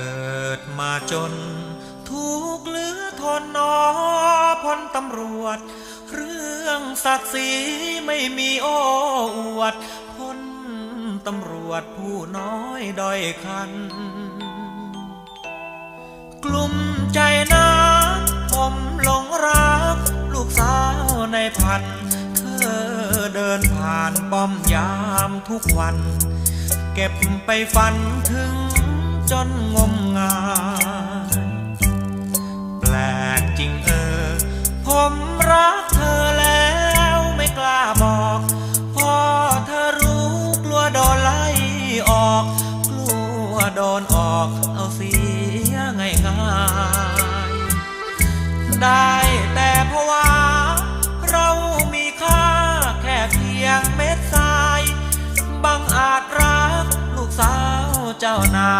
เกิดมาจน ทุกเหลือทนนอพลตำรวจ เรื่องศักดิ์ศรีไม่มีโอ้อวดพลตำรวจผู้น้อยด้อยคัน กลุ่มใจนะผมหลงรัก ลูกสาวในพัน เธอเดินผ่านป้อมยามทุกวัน เก็บไปฝันถึง จนงมงาย แปลกจริงเออ ผมรักเธอแล้วไม่กล้าบอกพอเธอรู้กลัวโดนไล่ออก กลัวโดนออกเอาเสียง่ายง่ายได้แต่เพราะว่า เรามีค่าแค่เพียงเม็ดทรายบังอาจรักลูกสาวเจ้านาย